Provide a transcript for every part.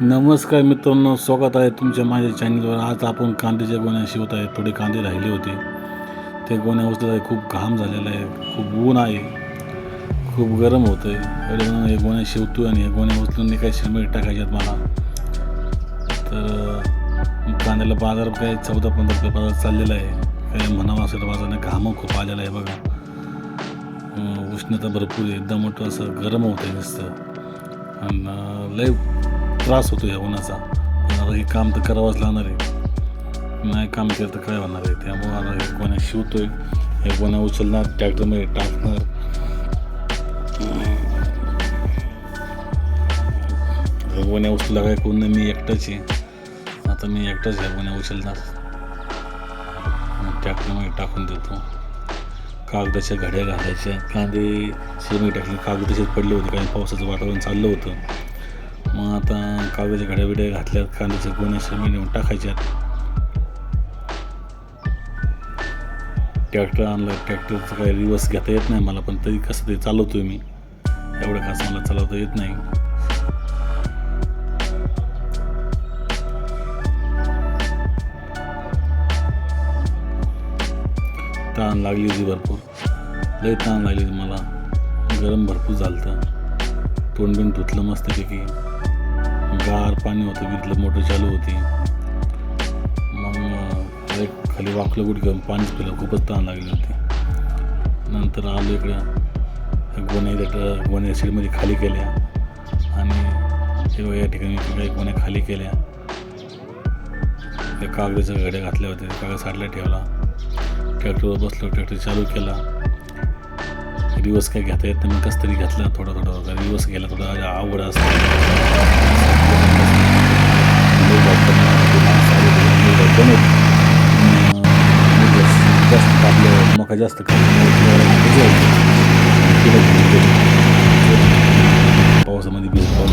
नमस्कार मित्रांनो स्वागत आहे तुमच्या माझ्या चॅनलवर आज आपण कांद्याच्या गोण्या शिवत आहे. थोडे कांदे राहिले होते. ते गोण्या उचलत आहे खूप घाम झालेला आहे. खूप ऊन आहे. खूप गरम होतं आहे हे गोण्या शिवतो आणि हे गोण्या उचलून नाही काही शिरमेट टाकायच्यात मला. तर कांद्याला बाजार काय चौदा पंधरा रुपये बाजार चाललेला आहे. काय म्हणावं असेल तर घाम खूप आलेला आहे बघा. उष्णता भरपूर आहे. एकदम मोठं असं गरम होतं आहे नुसतं आणि लय त्रास होतो या उन्हाचा. पण आता हे काम तर करावंच लागणार आहे. नाही काम केलं तर काय होणार आहे? त्यामुळं आता हे कोण्या शिवतोय हे कोण्या उचलणार ट्रॅक्टरमध्ये टाकणार? हे उचलला काय कोण नाही? मी एकटाच आहे. आता मी एकटाच ह्या कोण्या उचलणार? ट्रॅक्टरमध्ये टाकून देतो. कागदाच्या घड्या घालायच्या. कांदे शिरमी टाकले. कागद तसेच पडले होते? कारण पावसाचं वातावरण चाललं होतं. मग आता कागदाच्या घड्या बिड्या घातल्या कांद्याचे गोण्या शिरमी नेऊन टाकायच्यात ट्रॅक्टर आणलं ट्रॅक्टरचं काही रिवर्स घेता येत नाही मला पण तरी कसं ते चालवतोय मी. एवढं खास मला चालवता येत नाही. ताण लागली होती भरपूर. लई ताण लागली होती मला. गरम भरपूर झालं होतं तोंड बिंड धुतलं मस्तपैकी. गार पाणी होतं विहिरीतलं मोटर चालू होती. मग एक खाली वाकलं गुट घेऊन पाणीच पिलं खूपच ताण लागली होती. नंतर आलो इकडं गोण्या त्या गोण्या शिडमध्ये खाली केल्या आणि तेव्हा या ठिकाणी काही गोण्या खाली केल्या. त्या कागदाच्या घड्या घातल्या होत्या कागद साडल्या ठेवला. ट्रॅक्टरवर बसलो ट्रॅक्टर चालू केला. रिवर्स काय घेता येत नाही मग कसं तरी घेतलं थोडा थोडा रिवर्स गेला थोडा आवड असतं. जास्त आपलं मका जास्त पावसामध्ये बीज पाऊस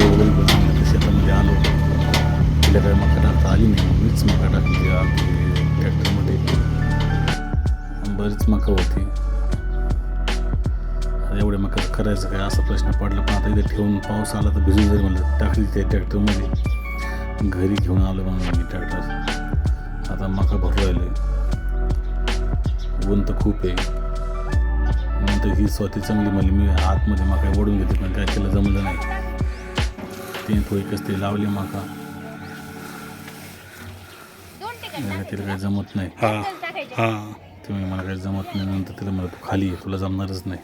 वगैरे शेतामध्ये आलो. तिला काय मका टाकता आली नाही मीच मका टाकली ट्रॅक्टरमध्ये. बरीच मका होती. एवढे मका करायचं काय असा प्रश्न पडला पण आता इथे ठेवून पाऊस आला तर भिजून जरी म्हणलं टाकली त्या ट्रॅक्टरमध्ये घरी घेऊन आलो मग मी ट्रॅक्टर आता मका भरू राहिले. ऊन तर खूप आहे. नंतर ही स्वतः चांगली म्हणली मी आतमध्ये मका ओढून घेते पण काय केलं जमलं नाही. तिने थोडी कसं लावली मका. नाही, तिला काही जमत नाही. हा हा. तुम्ही मला काही जमत नाही नंतर तिला मला तू खाली आहे तुला जमणारच नाही.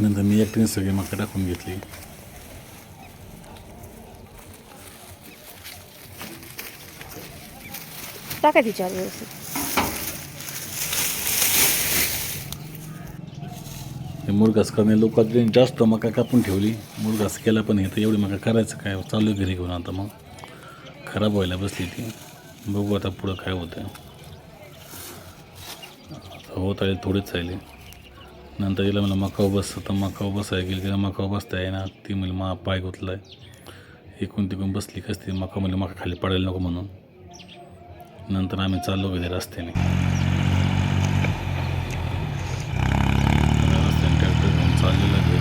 नंतर मी एकटीने सगळी मका टाकून घेतली. टाका तिच्यावर व्यवस्थित. हे मुरघास करणे लोकांनी जास्त मका कापून ठेवली. मुरघास केला पण हे तर एवढी मका करायचं काय? चालू घरी घेऊन आता मग. खराब व्हायला बसली ती. बघू आता पुढं काय होतं आता होत आले थोडीच राहिले. नंतर तिला मला मका बस तर मका बसाय गेली तिला मका बसता येईना. ती म्हणजे मा पाय गुतलाय. इकून तिकून बसली कसती मका म्हणजे मका खाली पडायला नको म्हणून. नंतर आम्ही चाललो गेले रस्त्याने ट्रॅक्टर घेऊन चाललेला घरी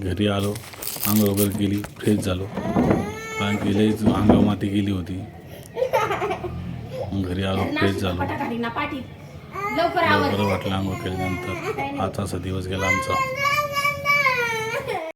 घरी आलो अंग वगैरे गेली फ्रेश झालो. कारण की लईच अंगावर माती गेली होती. घरी आलो फ्रेश झालो. बरं वाटलं अंघोळ केल्यानंतर. आजचा असा दिवस गेला आमचा.